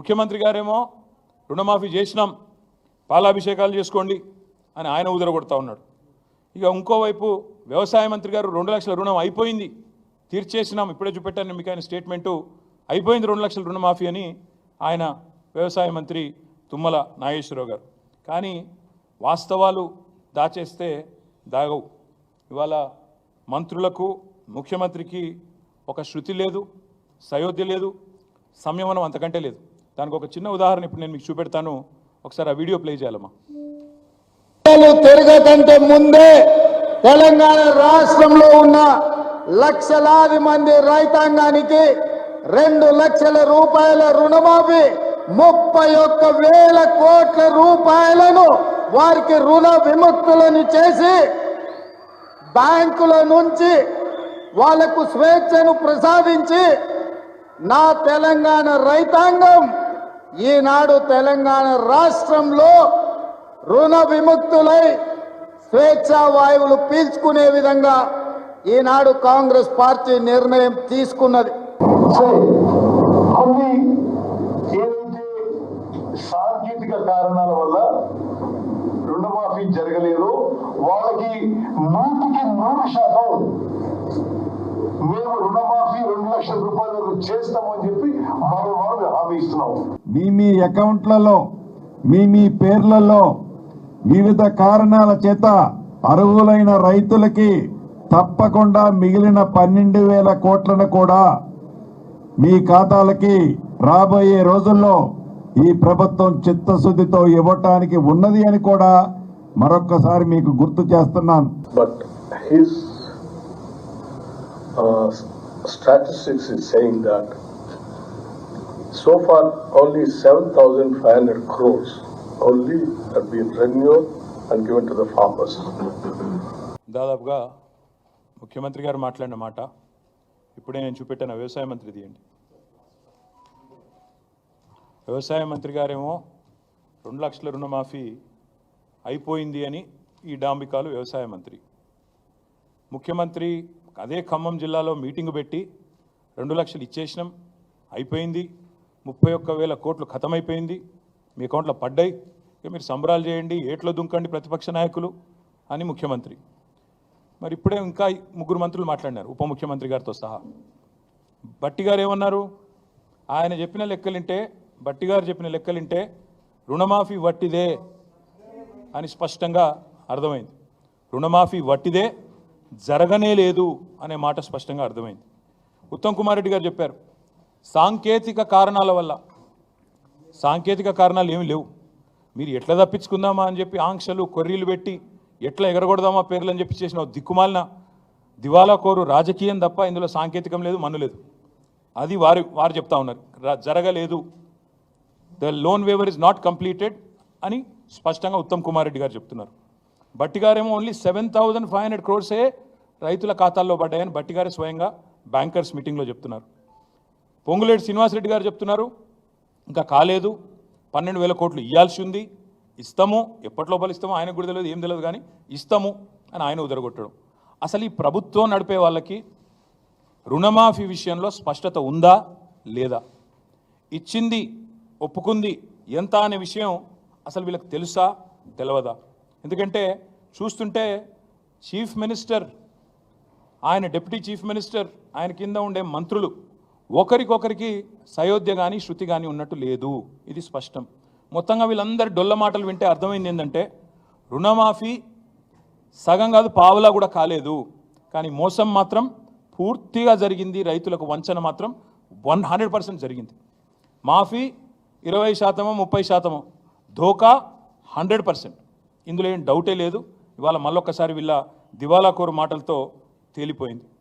ముఖ్యమంత్రి గారేమో రుణమాఫీ చేసినాం పాలాభిషేకాలు చేసుకోండి అని ఆయన ఉదరగొడతా ఉన్నాడు. ఇక ఇంకోవైపు వ్యవసాయ మంత్రి గారు రెండు లక్షల రుణం అయిపోయింది తీర్చేసినాం ఇప్పుడే చూపెట్టాను మీకు ఆయన స్టేట్మెంటు అయిపోయింది రెండు లక్షల రుణమాఫీ అని ఆయన వ్యవసాయ మంత్రి తుమ్మల నాగేశ్వరరావు గారు. కానీ వాస్తవాలు దాచేస్తే దాగవు. ఇవాళ మంత్రులకు ముఖ్యమంత్రికి ఒక శృతి లేదు సయోధ్య లేదు సంయమనం అంతకంటే లేదు. దానికి ఒక చిన్న ఉదాహరణ ఇప్పుడు నేను మీకు చూపెడతాను. ఒకసారి ఆ వీడియో ప్లే చేయాలమ్మా. తిరగకంటే ముందే తెలంగాణ రాష్ట్రంలో ఉన్న లక్షలాది మంది రైతాంగానికి రెండు లక్షల రూపాయల రుణమాఫీ ముప్పై ఒక్క వేల కోట్ల రూపాయలను వారికి రుణ విముక్తులను చేసి బ్యాంకుల నుంచి వాళ్ళకు స్వేచ్ఛను ప్రసాదించి నా తెలంగాణ రైతాంగం ఈనాడు తెలంగాణ రాష్ట్రంలో రుణ విముక్తులై స్వేచ్ఛా వాయువులు పీల్చుకునే విధంగా ఈనాడు కాంగ్రెస్ పార్టీ నిర్ణయం తీసుకున్నది. కొన్ని ఏదైతే సాంకేతిక కారణాల వల్ల రుణమాఫీ జరగలేదు వాళ్ళకి నూటికి నూరు శాతం మేము రుణమాఫీ రెండు లక్షల రూపాయల వరకు చేస్తామని చెప్పి మరో మరో హామీ ఇస్తున్నాం. మీ మీ అకౌంట్లలో మీ మీ పేర్లలో వివిధ కారణాల చేత అర్హులైన రైతులకి తప్పకుండా మిగిలిన పన్నెండు వేల కోట్లను కూడా మీ ఖాతాలకి రాబోయే రోజుల్లో ఈ ప్రభుత్వం చిత్తశుద్ధితో ఇవ్వటానికి ఉన్నది అని కూడా మరొక్కసారి మీకు గుర్తు చేస్తున్నాను. But his uh, statistics is saying that so far only 7,500 crores only have been renewed and given to the farmers. దాదాపుగా ముఖ్యమంత్రి గారు మాట్లాడిన మాట ఇప్పుడే నేను చూపెట్టాను వ్యవసాయ మంత్రి తీయండి వ్యవసాయ మంత్రి గారేమో రెండు లక్షల రుణమాఫీ అయిపోయింది అని ఈ డాంబికాలు వ్యవసాయ మంత్రి ముఖ్యమంత్రి అదే ఖమ్మం జిల్లాలో మీటింగ్ పెట్టి రెండు లక్షలు ఇచ్చేసినాం. అయిపోయింది. ముప్పై ఒక్క వేల కోట్లు ఖతమైపోయింది. మీ అకౌంట్లో పడ్డాయి. ఇక మీరు సంబరాలు చేయండి. ఏట్లో దుంకండి ప్రతిపక్ష నాయకులు అని ముఖ్యమంత్రి. మరి ఇప్పుడే ఇంకా ముగ్గురు మంత్రులు మాట్లాడినారు. ఉప ముఖ్యమంత్రి గారితో సహా. బట్టి గారు ఏమన్నారు? ఆయన చెప్పిన లెక్కలింటే బట్టి గారు చెప్పిన లెక్కలింటే రుణమాఫీ వట్టిదే అని స్పష్టంగా అర్థమైంది. రుణమాఫీ వట్టిదే జరగనే లేదు అనే మాట స్పష్టంగా అర్థమైంది. ఉత్తమ్ కుమార్ రెడ్డి గారు చెప్పారు సాంకేతిక కారణాల వల్ల సాంకేతిక కారణాలు ఏమి లేవు. మీరు ఎట్లా తప్పించుకుందామా అని చెప్పి ఆంక్షలు కొర్రీలు పెట్టి ఎట్లా ఎగరగొడదామా పేర్లు అని చెప్పి చేసిన దిక్కుమాలిన దివాలా కోరు రాజకీయం తప్ప ఇందులో సాంకేతికం లేదు మన్ను లేదు. అది వారు వారు చెప్తా ఉన్నారు. జరగలేదు. The loan waiver is not completed అని స్పష్టంగా ఉత్తమ్ కుమార్ రెడ్డి గారు చెప్తున్నారు. బట్టిగారేమో only seven thousand five hundred క్రోర్సే రైతుల ఖాతాల్లో పడ్డాయని బట్టిగారే స్వయంగా బ్యాంకర్స్ మీటింగ్లో చెప్తున్నారు. పొంగులేటి శ్రీనివాసరెడ్డి గారు చెప్తున్నారు ఇంకా కాలేదు. పన్నెండు వేల కోట్లు ఇవ్వాల్సి ఉంది. ఇస్తాము. ఎప్పటి ఇస్తాము ఆయనకు కూడా తెలియదు ఏం తెలియదు కానీ ఇస్తాము అని ఆయన ఉదరగొట్టడం. అసలు ఈ ప్రభుత్వం నడిపే వాళ్ళకి రుణమాఫీ విషయంలో స్పష్టత ఉందా లేదా? ఇచ్చింది ఒప్పుకుంది ఎంత అనే విషయం అసలు వీళ్ళకి తెలుసా తెలియదా ఎందుకంటే చూస్తుంటే చీఫ్ మినిస్టర్ ఆయన డిప్యూటీ చీఫ్ మినిస్టర్ ఆయన కింద ఉండే మంత్రులు ఒకరికొకరికి సయోధ్య కానీ శృతి కానీ ఉన్నట్టు లేదు. ఇది స్పష్టం. మొత్తంగా వీళ్ళందరి డొల్ల మాటలు వింటే అర్థమైంది ఏంటంటే రుణమాఫీ సగం కాదు పావులా కూడా కాలేదు. కానీ మోసం మాత్రం పూర్తిగా జరిగింది. రైతులకు వంచన మాత్రం వన్ హండ్రెడ్ పర్సెంట్ జరిగింది. మాఫీ ఇరవై శాతమో ముప్పై శాతమో ధోకా హండ్రెడ్ పర్సెంట్. ఇందులో ఏం డౌటే లేదు. ఇవాళ మళ్ళొక్కసారి వీళ్ళ దివాలా కోరు మాటలతో తేలిపోయింది.